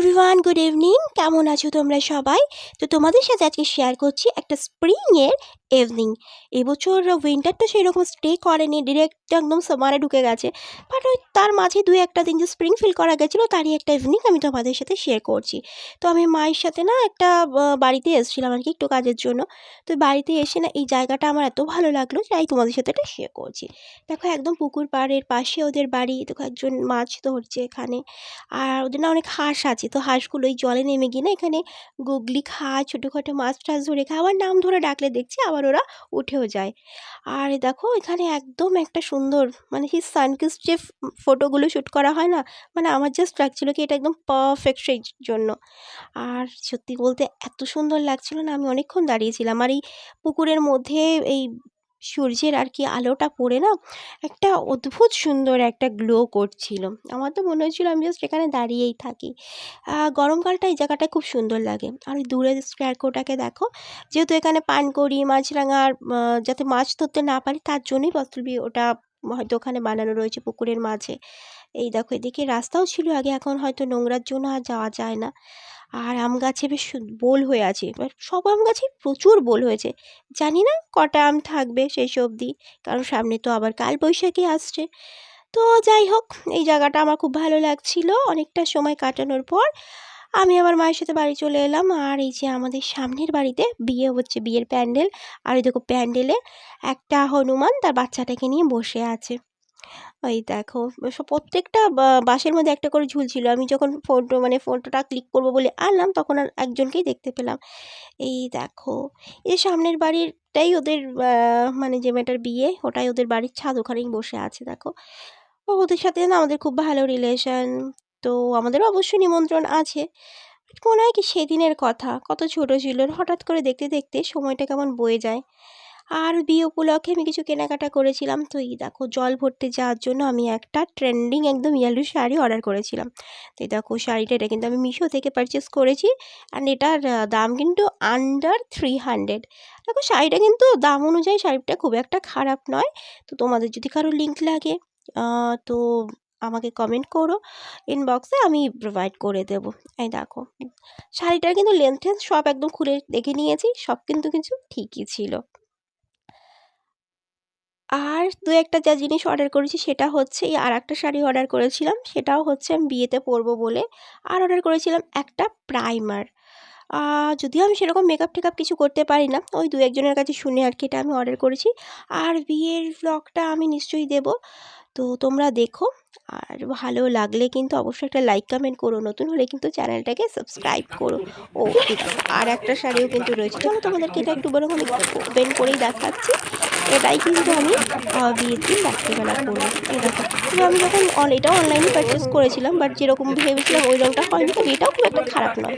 Everyone good evening কেমন আছো তোমরা সবাই? তো তোমাদের সাথে আজকে শেয়ার করছি একটা স্প্রিংয়ের ইভিনিং এবছর উইন্টারটা সেরকম স্টে করেনি ডিরেক্ট একদম সামারে ঢুকে গেছে। বাট ওই তার মাঝে দুই একটা দিন যে স্প্রিং ফিল করা গেছিল, তারই একটা ইভিনিং আমি তোমাদের সাথে শেয়ার করছি। তো আমি মায়ের সাথে না একটা বাড়িতে এসেছিলাম আর কি একটু কাজের জন্য। তো বাড়িতে এসে না এই জায়গাটা আমার এত ভালো লাগল তাই তোমাদের সাথে এটা শেয়ার করছি। দেখো একদম পুকুর পাড়ের পাশে ওদের বাড়ি, দেখো একজন মাছ ধরছে এখানে। আর ওদের না অনেক হাঁস আছে তো হাঁসগুলো ওই জলে নেমে গিয়ে না এখানে গুগলি খায় ছোটোখাটো মাছ টাছ ধরে খায় আবার নাম ধরে ডাকলে দেখছি আবার ওরা উঠেও যায়। আর দেখো এখানে একদম একটা সুন্দর মানে সেই সানকিস যে ফটোগুলো শ্যুট করা হয় না মানে আমার জাস্ট লাগছিল কি এটা একদম পারফেক্ট সেই জন্য। আর সত্যি বলতে এত সুন্দর লাগছিল না, আমি অনেকক্ষণ দাঁড়িয়েছিলাম আর এই পুকুরের মধ্যে এই সূর্যের আর কি আলোটা পড়ে না, একটা অদ্ভুত সুন্দর একটা গ্লো করছিল। আমার তো মনে হচ্ছিল আমি জাস্ট এখানে দাঁড়িয়েই থাকি। গরমকালটা এই জায়গাটা খুব সুন্দর লাগে। আর দূরে স্ক্র্যাকোটাকে দেখো, যেহেতু এখানে পানকড়ি মাছরাঙার যাতে মাছ ধরতে না পারি তার জন্যই বস্তুবি ওটা হয়তো ওখানে বানানো রয়েছে পুকুরের মাঝে। এই দেখো এদিকে রাস্তাও ছিল আগে, এখন হয়তো নোংরার জন্য আর যাওয়া যায় না। আর আম গাছে বেশ বোল হয়ে আছে। এবার সব আম গাছে প্রচুর বোল হয়েছে। জানি না কটা আম থাকবে সেই অবধি, কারণ সামনে তো আবার কাল বৈশাখী আসছে। তো যাই হোক, এই জায়গাটা আমার খুব ভালো লাগছিল। অনেকটা সময় কাটানোর পর আমি আমার মায়ের সাথে বাড়ি চলে এলাম। আর এই যে আমাদের সামনের বাড়িতে বিয়ে হচ্ছে, বিয়ের প্যান্ডেল। আর এই দেখো প্যান্ডেলে একটা হনুমান তার বাচ্চাটাকে নিয়ে বসে আছে। ওই দেখো, সব প্রত্যেকটা, বা- বাঁশের মধ্যে একটা করে ঝুলছিল আমি যখন ফটো মানে ফটোটা ক্লিক করব বলে আনলাম, তখন আর একজনকেই দেখতে পেলাম। এই দেখো এই সামনের বাড়িরটাই ওদের মানে যে মেয়েটার বিয়ে, ওটাই ওদের বাড়ির ছাদ ওখানেই বসে আছে, দেখো। ওদের সাথে না আমাদের খুব ভালো রিলেশন তো আমাদেরও অবশ্যই নিমন্ত্রণ আছে। মনে হয় কি সেদিনের কথা, কত ছোট ছিল, হঠাৎ করে দেখতে দেখতে সময়টা কেমন বয়ে যায়। আর বিয়ে উপলক্ষে আমি কিছু কেনাকাটা করেছিলাম। তো এই দেখো, জল ভরতে যাওয়ার জন্য আমি একটা ট্রেন্ডিং একদম ইয়েলো শাড়ি অর্ডার করেছিলাম। তো এই দেখো, শাড়িটা এটা কিন্তু আমি মিশো থেকে পারচেস করেছি অ্যান্ড এটার দাম কিন্তু আন্ডার থ্রি হান্ড্রেড দেখো, শাড়িটা কিন্তু দাম অনুযায়ী শাড়িটা খুব একটা খারাপ নয়। তো তোমাদের যদি কারও লিঙ্ক লাগে তো আমাকে কমেন্ট করো। ইনবক্সে আমি প্রোভাইড করে দেবো। এই দেখো, শাড়িটার কিন্তু লেন্থটেন্থ সব একদম খুলে দেখে নিয়েছি, সব কিন্তু কিছু ঠিকই ছিল। আর দু একটা যা জিনিস অর্ডার করেছি সেটা হচ্ছে এই আর একটা শাড়ি অর্ডার করেছিলাম, সেটাও হচ্ছে আমি বিয়েতে পরবো বলে। আর অর্ডার করেছিলাম একটা প্রাইমার যদিও আমি সেরকম মেকআপ টেকআপ কিছু করতে পারি না, ওই দু একজনের কাছে শুনে আর কি এটা আমি অর্ডার করেছি। আর বিয়ের ব্লগটা আমি নিশ্চয়ই দেব। তো তোমরা দেখো। আর ভালো লাগলে কিন্তু অবশ্যই একটা লাইক কমেন্ট করো। নতুন হলে কিন্তু চ্যানেলটাকে সাবস্ক্রাইব করো। ও আর একটা শাড়িও কিন্তু রয়েছে। চলো তোমাদেরকে এটা একটু বরং আমি ওপেন করেই দেখাচ্ছি। এটাই কিন্তু আমি বিয়ের দিন রাত্রিবেলা দেখো। তো আমি যখন এটাও অনলাইনে পারচেস করেছিলাম বাট যেরকম ভেবেছিলাম ওই রঙটা হয়নি এটাও খুব একটা খারাপ নয়।